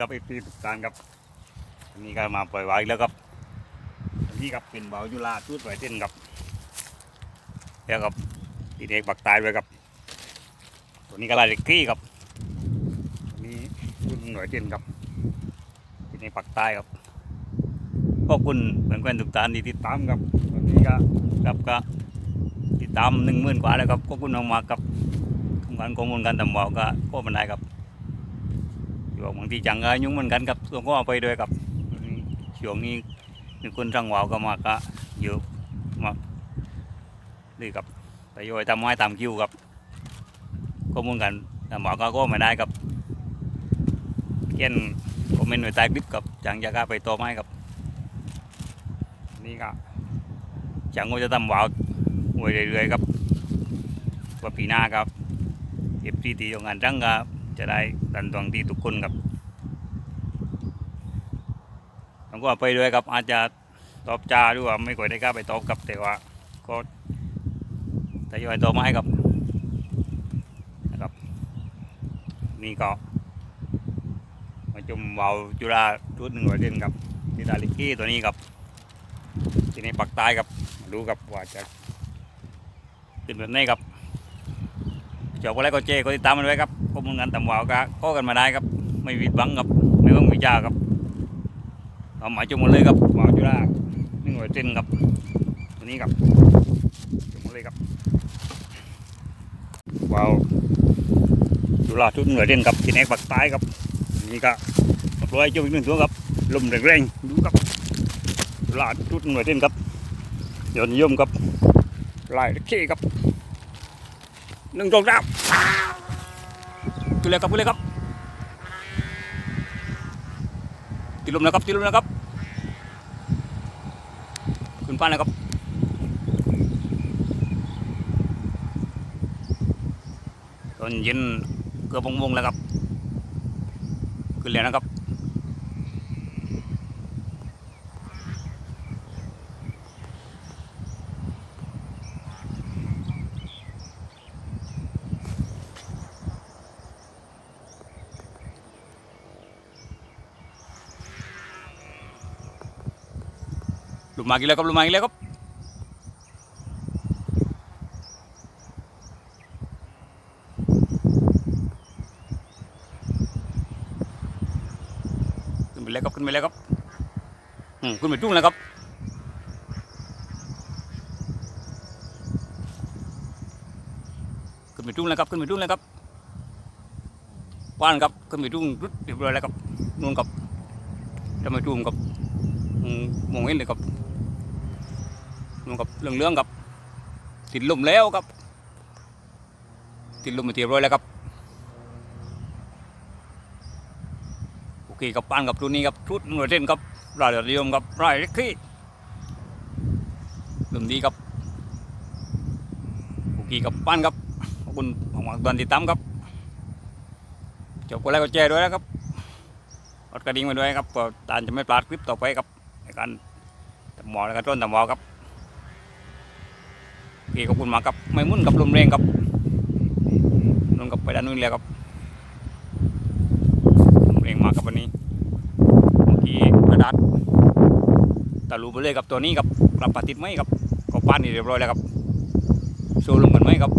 ครับไอพีทุกท่านครับวันนี้ก็มาปล่อยวางแล้วครับอันนี้ครับเป็นเบาจุฬาทุดไหวเต้นครับแล้วครับตีเด็กปักตายไว้ครับตัวนี้ก็ลายเด็กกี้ครับตัวนี้รุ่นหน่วยเต้นครับตีเด็กปักตายครับขอบคุณเพื่อนๆทุกท่านที่ติดตามครับวันนี้ก็ครับก็ติดตามหนึ่งหมื่นกว่าแล้วครับขอบคุณมากๆครับทำงานข้อมูลการทำเบาก็ก็มันได้ครับ บอกบางทีจังก็ยุ่งเหมือนกันครับตัวก็เอาไปด้วยครับช่วงนี้มีคนสั่งวาวก็มากะเยอะมากนี่ครับแต่โยยทำไม้ตามคิวครับข้อมูลกันแต่หมอก็ก็ไม่ได้ครับเขียนคอมเมนต์ไว้ใต้คลิปกับจังจะกล้าไปต่อไม้ครับนี่ก็จังก็จะทำวาวไว้เรื่อยๆครับว่าปีหน้าครับเอฟซีตีของงานจังก็ จะได้ตันตวงที่ทุกคนครับผมก็ไปด้วยครับอาจจะตอบจ้าหรือว่าไม่ค่อยได้กล้าไปตอบครับแต่ว่าก็ทยอยตอบมาให้ครับนะครับนี่ก็มาจุ่มวาวจุฬาชุดหนึ่งร้อยเด่นครับที่ดาลิกี้ตัวนี้ครับที่ในปักใต้ครับดูครับว่าจะเป็นแบบไหนครับ จบก็แล้วก็เจก็ติดตามมันไว้ครับข้อมูลงานต่ำวาวก็ก็กันมาได้ครับ ไม่วิดหวังครับ ไม่ต้องวิจาครับเอาหมายจุ่มหมดเลยครับวาวจุฬาหนึ่งหัวเส้นครับตัวนี้ครับจุ่มหมดเลยครับวาวจุฬาทุกหน่วยเส้นครับที่แนกปักใต้ครับนี่ก็เรียบร้อยจุ่มอีกหนึ่งตัวครับลมแรงๆดูครับจุฬาทุกหน่วยเส้นครับยอดนิยมครับลายเคครับ หนึ่งสองสามขึ้นเลยครับขึ้นเลยครับติดลมนะครับติดลมนะครับขึ้นฟ้านะครับตอนเย็นเกือบวงๆแล้วครับขึ้นเลยนะครับ ลุมมากี่แล้วครับลุมมากี่แล้วครับขึ้นไปแล้วครับขึ้นไปแล้วครับอืมขึ้นไปจุ้งแล้วครับขึ้นไปจุ้งแล้วครับขึ้นไปจุ้งแล้วครับว่านครับขึ้นไปจุ้งรุดเรียบร้อยแล้วครับนู่นครับจะมาจุ้งครับมองเห็นเลยครับ นู่นกับเรื่องเรื่องๆกับ ติดลมแล้วครับ ติดลมมาเทียบร้อยแล้วครับโอเคกับปานกับตัวนี้ครับชุดหน่วยเส้นครับรายนิยมครับรายเล็กที่ลมดีครับโอเคกับปานครับขอบคุณของตอนติดตามครับจบก็แล้วก็แชร์ด้วยนะครับกดกระดิ่งมาด้วยครับตานจะไม่พลาดคลิปต่อไปครับในการหมอและการต้นทำหมอครับ โอเคขอบคุณมากครับไม่มุ่นกับลมแรงครับนุ่นกับไปด้านนู้นเลยครับลมแรงมากครับวันนี้โอเคกระดาษตะลุไปเลยครับตัวนี้ครับกลับปาติดไหมครับก็ปั้นนี่เรียบร้อยแล้วครับโชว์ลมกันไหมครับ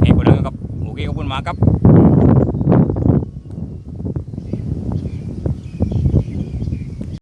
เฮ้คนนั้นครับโอเคขอบคุณมากครับ